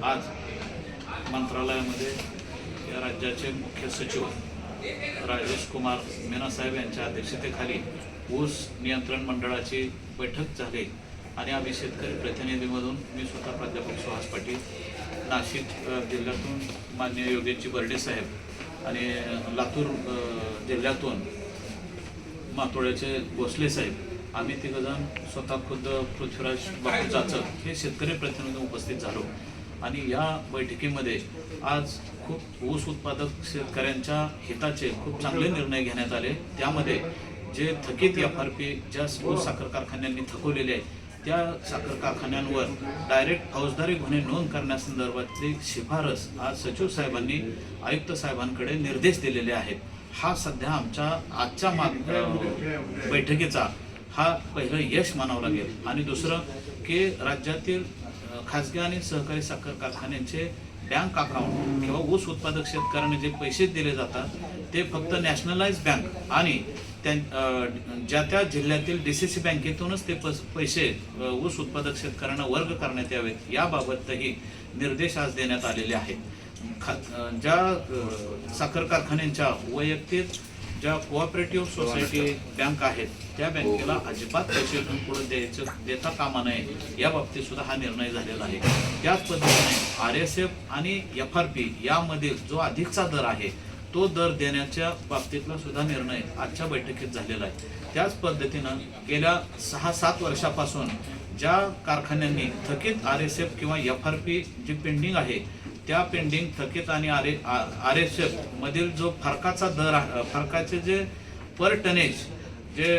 आज मंत्रालयामध्ये या राज्याचे मुख्य सचिव राजेश कुमार मीना साहेब यांच्या अध्यक्षतेखाली ऊस नियंत्रण मंडळाची बैठक झाली आणि आम्ही शेतकरी प्रतिनिधीमधून मी स्वतः प्राध्यापक सुहास पाटील नाशिक जिल्ह्यातून मान्य योगेशजी बर्डे साहेब आणि लातूर जिल्ह्यातून मातोळ्याचे भोसले साहेब आम्ही तिघजण स्वतः खुद्द पृथ्वीराज बापू जाचक हे शेतकरी प्रतिनिधी उपस्थित झालो. आणि या बैठकीमध्ये आज खूप ऊस उत्पादक शेतकऱ्यांच्या हिताचे खूप चांगले निर्णय घेण्यात आले. त्यामध्ये जे थकीत एफ आर पी ज्या ऊस साखर कारखान्यांनी थकवलेले आहे त्या साखर कारखान्यांवर डायरेक्ट फौजदारी गुन्हे नोंद करण्यासंदर्भातली शिफारस आज सचिव साहेबांनी आयुक्त साहेबांकडे निर्देश दिलेले आहेत. हा सध्या आमच्या आजच्या माग बैठकीचा हा पहिलं यश मानावं लागेल. आणि दुसरं की राज्यातील खाजगी आणि सहकारी साखर कारखान्यांचे बँक अकाउंट किंवा ऊस उत्पादक शेतकऱ्यांना जे पैसे दिले जातात ते फक्त नॅशनलाइज बँक आणि त्या ज्या त्या जिल्ह्यातील डी सी सी बँकेतूनच ते पस- पैसे ऊस उत्पादक शेतकऱ्यांना वर्ग करण्यात यावेत याबाबतही निर्देश आज देण्यात आलेले आहेत. खा ज्या साखर कारखान्यांच्या वैयक्तिक ज्या कोऑपरेटिव्ह सोसायटी बँक आहेत त्या बँकेला अजिबात पैसे इथून पुढे द्यायचं देता कामा नये या बाबतीत सुद्धा हा निर्णय झालेला आहे. त्याच पद्धतीने आर एस एफ आणि एफ आर पी यामधील जो अधिकचा दर आहे तो दर देण्याच्या बाबतीतला सुद्धा निर्णय आजच्या बैठकीत झालेला आहे. त्याच पद्धतीनं गेल्या सहा सात वर्षापासून ज्या कारखान्यांनी थकीत आर एस एफ किंवा एफ आर पी जी पेंडिंग आहे त्या पेंडिंग थकीत आणि आर आर एस एफ मधील जो फरकाचा दर आहे फरकाचे जे पर टनेज जे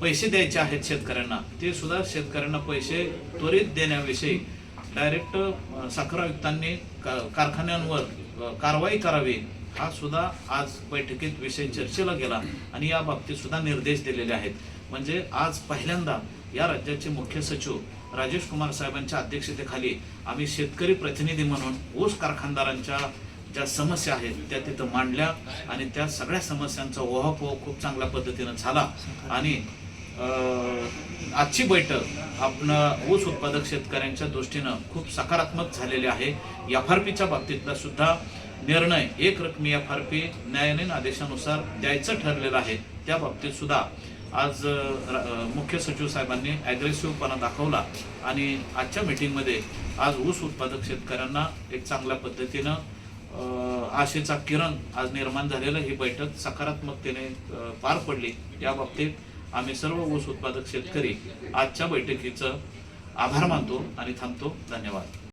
पैसे द्यायचे आहेत शेतकऱ्यांना ते सुद्धा शेतकऱ्यांना पैसे त्वरित देण्याविषयी डायरेक्ट साखर आयुक्तांनी का- कारखान्यांवर कारवाई करावी हा सुद्धा आज बैठकीत विषय चर्चेला गेला आणि या बाबतीत सुद्धा निर्देश दिलेले आहेत. म्हणजे आज पहिल्यांदा या राज्याचे मुख्य सचिव राजेश कुमार साहेबांच्या अध्यक्षतेखाली आम्ही शेतकरी प्रतिनिधी म्हणून ऊस कारखानदारांच्या ज्या समस्या आहेत त्या तिथं मांडल्या आणि त्या सगळ्या समस्यांचा ओहापोह खूप चांगल्या पद्धतीनं झाला. आणि आजची बैठक आपण ऊस उत्पादक शेतकऱ्यांच्या दृष्टीनं खूप सकारात्मक झालेली आहे. एफ आर पीच्या बाबतीतला सुद्धा निर्णय एक रकमी एफ आर पी न्यायालयीन आदेशानुसार द्यायचं ठरलेलं आहे. त्या बाबतीत सुद्धा आज र- मुख्य सचिव साहेबांनी ॲग्रेसिव्हपणा दाखवला आणि आजच्या मीटिंगमध्ये आज ऊस उत्पादक शेतकऱ्यांना एक चांगल्या पद्धतीनं आशेचा किरण आज निर्माण झालेलं ही बैठक सकारात्मकतेने पार पडली. या बाबतीत आम्ही सर्व ऊस उत्पादक शेतकरी आजच्या बैठकीचं आभार मानतो आणि थांबतो. धन्यवाद.